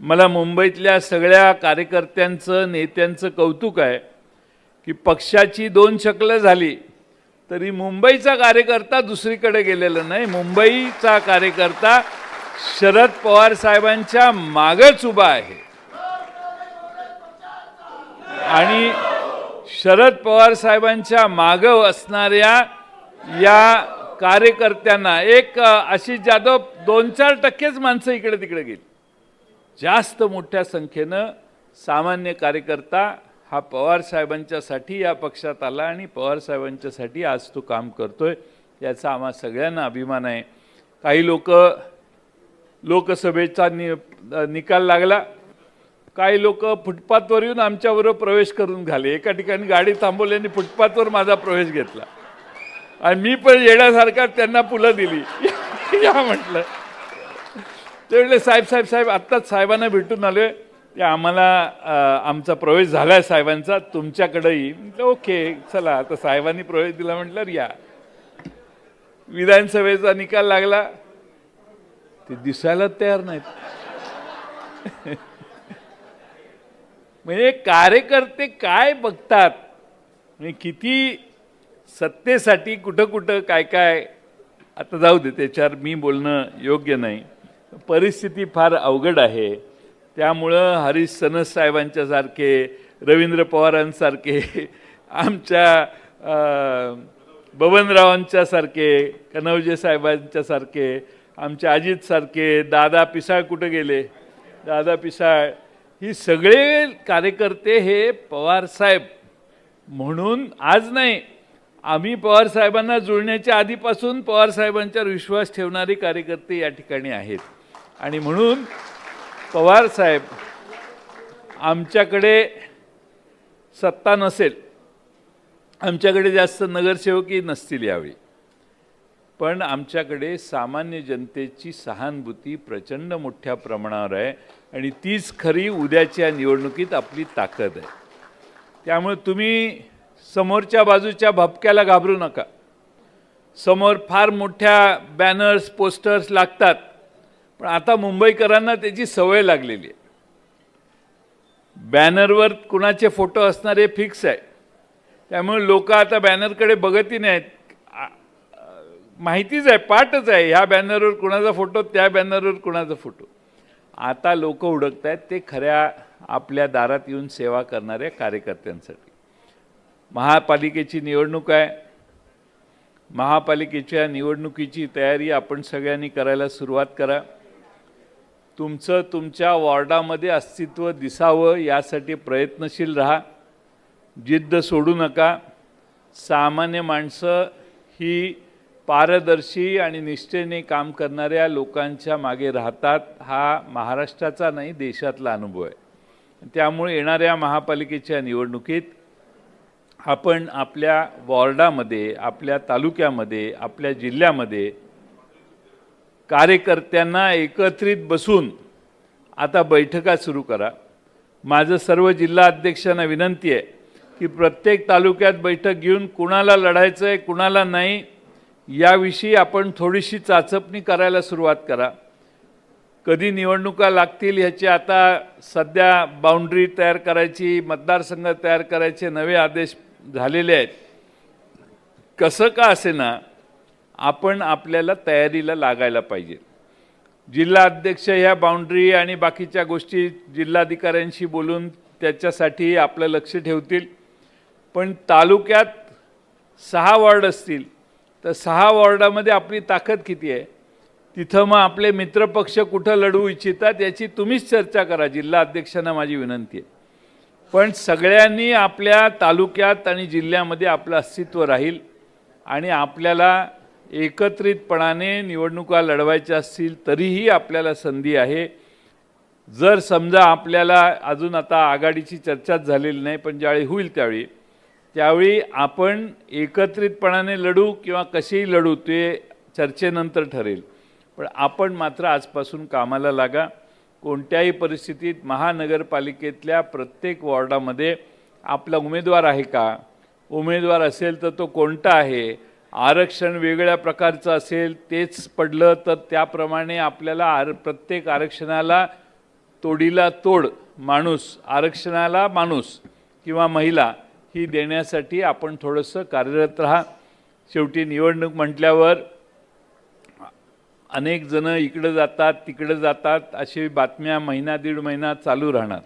मला मुंबईतल्या सगळ्या कार्यकर्त्यांचं नेत्यांचं कौतुक आहे की पक्षाची दोन शकलं झाली तरी मुंबईचा कार्यकर्ता दुसरीकडे गेलेला नाही. मुंबईचा कार्यकर्ता शरद पवार साहेबांच्या मागच उभा आहे. आणि शरद पवार साहेबांच्या मागं असणाऱ्या या कार्यकर्त्यांना एक आशिष जाधव दोन चार टक्केच माणसं इकडे तिकडे गेली. जास्त मोठ्या संख्येनं सामान्य कार्यकर्ता हा पवार साहेबांच्यासाठी या पक्षात आला आणि पवारसाहेबांच्यासाठी आज तो काम करतो आहे याचा आम्हा सगळ्यांना अभिमान आहे. काही लोक लोकसभेचा नि निकाल लागला. काही लोक फुटपाथवर येऊन आमच्याबरोबर प्रवेश करून झाले एका ठिकाणी गाडी थांबवल्याने फुटपाथवर माझा प्रवेश घेतला. आणि मी पण येण्यासारखा त्यांना पुलं दिली. या म्हटलं. ते म्हटले साहेब साहेब साहेब आत्ताच साहेबांना भेटून आले ते आम्हाला आमचा प्रवेश झाला आहे साहेबांचा तुमच्याकडंही. म्हटलं ओके चला आता साहेबांनी प्रवेश दिला म्हटलं या. विधानसभेचा निकाल लागला. ते दिसायला तयार नाहीत. म्हणजे कार्यकर्ते काय बघतात? म्हणजे किती सत्तेसाठी कुठं कुठं काय काय आता जाऊ दे त्याच्यावर मी बोलणं योग्य नाही. परिस्थिती फार अवघड आहे. त्यामुळं हरीश सनस रवींद्र पवारांसारखे आमच्या बबनरावांच्यासारखे कनवजे साहेबांच्यासारखे आमच्या अजितसारखे दादा पिसाळ कुठं गेले? दादा पिसाळ ही सगळे कार्यकर्ते हे पवार साहेब. म्हणून आज नाही आम्ही पवार साहेबांना जुळण्याच्या आधीपासून पवार साहेबांच्यावर विश्वास ठेवणारे कार्यकर्ते या ठिकाणी आहेत. आणि म्हणून पवार साहेब आमच्याकडे सत्ता नसेल आमच्याकडे जास्त नगरसेवकही नसतील यावेळी पण आमच्याकडे सामान्य जनतेची सहानुभूती प्रचंड मोठ्या प्रमाणावर आहे आणि तीच खरी उद्याच्या निवडणुकीत आपली ताकद आहे. त्यामुळे तुम्ही समोरच्या बाजूच्या भपक्याला घाबरू नका. समोर फार मोठ्या बॅनर्स पोस्टर्स लागतात. पण आता मुंबईकरांना त्याची सवय लागलेली आहे. बॅनरवर कुणाचे फोटो असणारे फिक्स आहे. त्यामुळे लोक आता बॅनरकडे बघतही नाहीत. माहितीच आहे पाठच आहे ह्या बॅनरवर कुणाचा फोटो त्या बॅनरवर कुणाचा फोटो. आता लोक उडकत आहेत ते खऱ्या आपल्या दारात येऊन सेवा करणाऱ्या कार्यकर्त्यांसाठी. महापालिकेची निवडणूक आहे. महापालिकेच्या निवडणुकीची तयारी आपण सगळ्यांनी करायला सुरुवात करा. तुमचं तुमच्या वॉर्डामध्ये अस्तित्व दिसावं यासाठी प्रयत्नशील राहा. जिद्द सोडू नका. सामान्य माणसं ही पारदर्शी आणि निष्ठेने काम करणाऱ्या लोकांच्या मागे राहतात. हा महाराष्ट्राचा नाही देशातला अनुभव आहे. त्यामुळे येणाऱ्या महापालिकेच्या निवडणुकीत आपण आपल्या वॉर्डामध्ये आपल्या तालुक्यामध्ये आपल्या जिल्ह्यामध्ये कार्यकर्त्यांना एकत्रित बसून आता बैठका सुरू करा. माझं सर्व जिल्हा अध्यक्षांना विनंती आहे की प्रत्येक तालुक्यात बैठक घेऊन कुणाला लढायचं आहे कुणाला नाही याविषयी आपण थोडीशी चाचपणी करायला सुरुवात करा. कधी निवडणुका लागतील ह्याची आता सध्या बाउंड्री तयार करायची मतदारसंघ तयार करायचे नवे आदेश झालेले आहेत. कसं का असे ना आपण आपल्याला तयारीला लागायला पाहिजे. जिल्हा अध्यक्ष ह्या बाउंड्री आणि बाकीच्या गोष्टी जिल्हाधिकाऱ्यांशी बोलून त्याच्यासाठी आपलं लक्ष ठेवतील. पण तालुक्यात सहा वॉर्ड असतील तर सहा वॉर्डामध्ये आपली ताकद किती आहे? तिथं मग आपले मित्रपक्ष कुठं लढवू इच्छितात याची तुम्हीच चर्चा करा. जिल्हा अध्यक्षांना माझी विनंती आहे. पण सगळ्यांनी आपल्या तालुक्यात आणि जिल्ह्यामध्ये आपलं अस्तित्व राहील आणि आपल्याला एकत्रितपणाने निवडणुका लढवायच्या असतील तरीही आपल्याला संधी आहे. जर समजा आपल्याला अजून आता आघाडीची चर्चाच झालेली नाही पण ज्यावेळी होईल त्यावेळी त्यावेळी आपण एकत्रितपणाने लढू किंवा कसेही लढू ते चर्चेनंतर ठरेल. पण आपण मात्र आजपासून कामाला लागा. कोणत्याही परिस्थितीत महानगरपालिकेतल्या प्रत्येक वॉर्डामध्ये आपला उमेदवार आहे का? उमेदवार असेल तर तो कोणता आहे? आरक्षण वेगळ्या प्रकारचं असेल तेच पडलं तर त्याप्रमाणे आपल्याला आर प्रत्येक आरक्षणाला तोडीला तोड माणूस आरक्षणाला माणूस किंवा महिला ही देण्यासाठी आपण थोडंसं कार्यरत राहा. शेवटी निवडणूक म्हटल्यावर अनेक जण इकडं जातात तिकडं जातात अशी बातम्या महिना दीड महिना चालू राहणार.